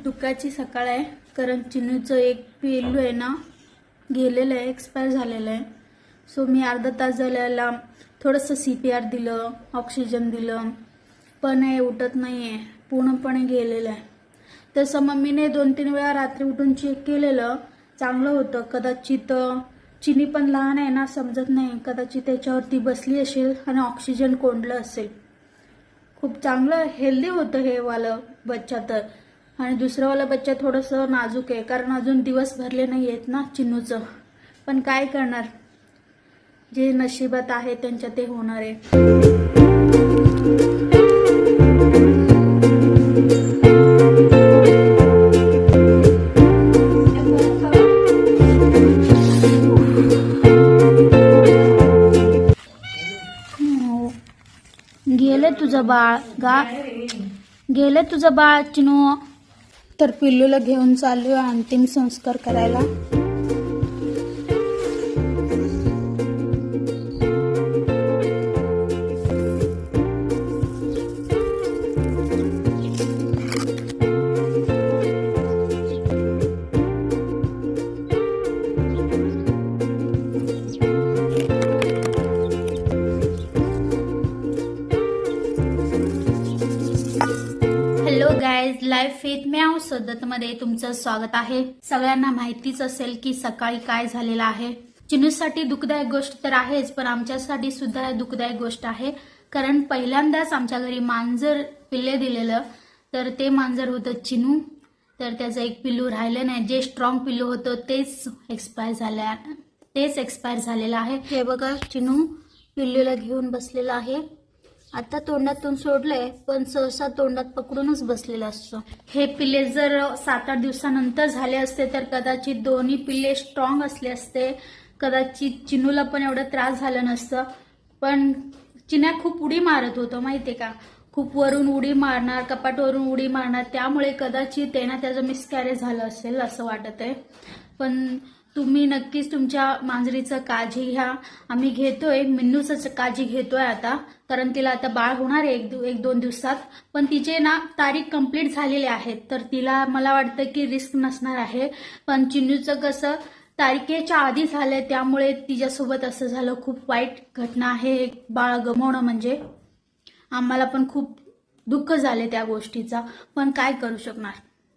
खूप दुःखाची सकाळ आहे. कारण चिनूचं एक पिल्लू आहे ना गेलेलं आहे एक्सपायर झालेलं आहे. सो मी अर्धा तास झाल्याला थोडंसं सी पी आर दिलं ऑक्सिजन दिलं. पण हे उठत नाही आहे पूर्णपणे गेलेलं आहे. तसं मम्मीने दोन तीन वेळा रात्री उठून चेक केलेलं. चांगलं होतं. कदाचित चिनी पण लहान आहे ना समजत नाही. कदाचित त्याच्यावरती बसली असेल आणि ऑक्सिजन कोंडलं असेल. खूप चांगलं हेल्दी होतं हे वालं बच्चा तर. आणि दुसरंवाला बच्चा थोडंसं नाजूक आहे कारण अजून दिवस भरले नाही आहेत ना चिन्नूचं पण काय करणार? जे नशिबात आहे त्यांच्या ते होणार आहे. हो. गेले तुझं बाळ गा. गेले तुझं बाळ चिनू. तर पिल्लूला घेऊन चालू आहे अंतिम संस्कार करायला. गायज लाईफ फेथ म्याव सदतमध्ये तुमचं स्वागत आहे. सगळ्यांना माहितीच असेल की सकाळी काय झालेलं आहे. चिनूसाठी दुःखदायक गोष्ट तर आहेच पण आमच्यासाठी सुद्धा दुःखदायक गोष्ट आहे. कारण पहिल्यांदाच आमच्या घरी मांजर पिल्ले दिलेलं तर ते मांजर होतं चिनू. तर त्याचं एक पिल्लू राहिलं नाही. जे स्ट्रॉंग पिल्लू होतं तेच एक्सपायर झालं तेच एक्सपायर झालेलं आहे. हे बघा चिनू पिल्लूला घेऊन बसलेलं आहे. आता तोंडातून सोडलंय पण सहसा तोंडात पकडूनच बसलेलं असतो. हे पिल्ले जर सात आठ दिवसानंतर झाले असते तर कदाचित दोन्ही पिल्ले स्ट्रॉंग असले असते. कदाचित चिनूला पण एवढा त्रास झाला नसतं. पण चिन्या खूप उडी मारत होतं माहितीये का? खूप वरून उडी मारणार कपाटवरून उडी मारणार त्यामुळे कदाचित ते ना त्याचं मिसकॅरेज झालं असेल असं वाटत आहे पण तुम्ही नक्कीच तुमच्या मांजरीचं काळजी घ्या. आम्ही घेतोय. मिन्नूचं काळजी घेतोय आता. कारण तिला आता बाळ होणार आहे एक एक दोन दिवसात. पण तिचे ना तारीख कंप्लीट झालेले आहेत. तर तिला मला वाटतं की रिस्क नसणार आहे. पण चिन्नूचं कसं तारखेच्या आधी झालंय. त्यामुळे तिच्यासोबत असं झालं खूप वाईट घटना आहे. एक बाळ गमवणं म्हणजे. आम्हाला पण खूप दुःख झाले त्या गोष्टीचा. पण काय करू शकणार?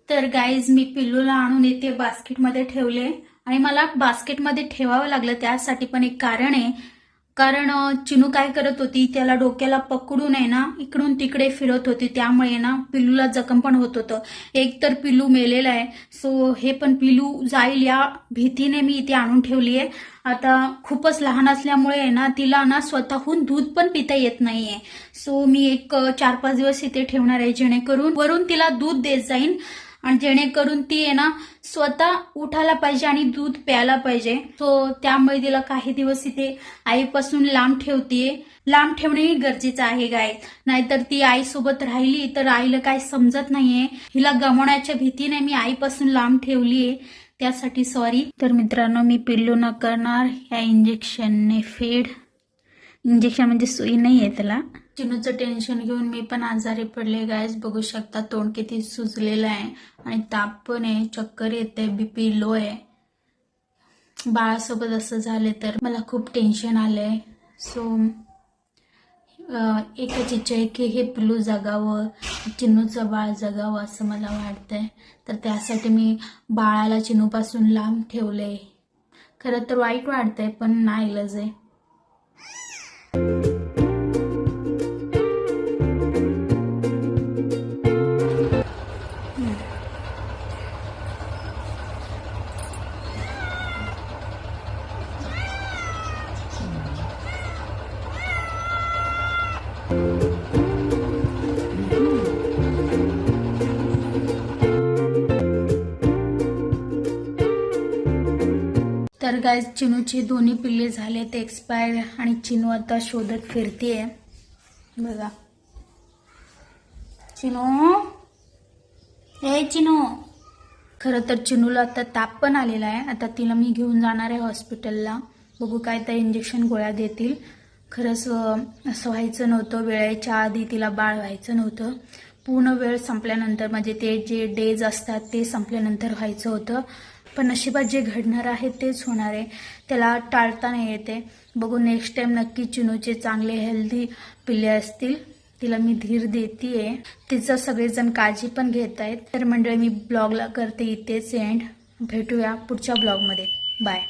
तर गाईज मी पिल्लूला आणून इथे बास्केटमध्ये ठेवले. आणि मला बास्केटमध्ये ठेवावं लागलं त्यासाठी पण एक कारण आहे. कारण चिनू काय करत होती त्याला डोक्याला पकडून आहे ना इकडून तिकडे फिरत होती. त्यामुळे ना पिल्लूला जखम पण होत होतं. एक तर पिल्लू मेलेला आहे. सो हे पण पिल्लू जाईल या भीतीने मी इथे आणून ठेवली आहे. आता खूपच लहान असल्यामुळे आहे ना तिला ना स्वतःहून दूध पण पिता येत नाहीये. सो मी एक चार पाच दिवस इथे ठेवणार आहे जेणेकरून वरून तिला दूध देत जाईन. आणि जेणेकरून ती आहे ना स्वतः उठायला पाहिजे आणि दूध प्यायला पाहिजे. सो त्यामुळे तिला काही दिवस इथे आईपासून लांब ठेवतीये. लांब ठेवणेही गरजेचं आहे गाय नाहीतर ती आईसोबत राहिली तर आईला काय समजत नाहीये. हिला गमवण्याच्या भीतीने मी आईपासून लांब ठेवलीये. त्यासाठी सॉरी तर मित्रांनो मी पिल्लू न करणार. या इंजेक्शनने फेड इंजेक्शन म्हणजे सुई नाही आहे त्याला. चिनूचं टेन्शन घेऊन मी पण आजारी पडले. गायस बघू शकता तोंड किती सुजलेलं आहे आणि ताप पण आहे. चक्कर येते बीपी लो आहे. बाळासोबत असं झाले तर मला खूप टेन्शन आलंय. सो एकच इच्छा आहे की हे पिलू जगावं चिनूचं बाळ जगावं असं मला वाटतंय. तर त्यासाठी मी बाळाला चिनूपासून लांब ठेवलंय. खरं तर वाईट वाटतंय पण नाही इलाज आहे तर गाय चिनूचे दोन्ही पिल्ले झाले ते एक्सपायर आणि चिनू आता शोधत फिरतीये. बघा. चिनू. ए चिनू. खरं तर चिनूला आता ताप पण आलेला आहे. आता तिला मी घेऊन जाणार आहे हॉस्पिटलला बघू काय तर इंजेक्शन गोळ्या देतील. खरंच असं व्हायचं नव्हतं. वेळेच्या आधी तिला बाळ व्हायचं नव्हतं. पूर्ण वेळ संपल्यानंतर म्हणजे ते जे डेज असतात ते संपल्यानंतर व्हायचं होतं. पण नशिबात जे घडणार आहे तेच होणार आहे. त्याला टाळता नाही येते. बघू नेक्स्ट टाइम नक्की चिनूचे चांगले हेल्दी पिल्ले असतील. तिला मी धीर देते तिचं सगळेजण काळजी पण घेत आहेत. तर मंडळी मी ब्लॉगला करते इथेच एंड भेटूया पुढच्या ब्लॉगमध्ये बाय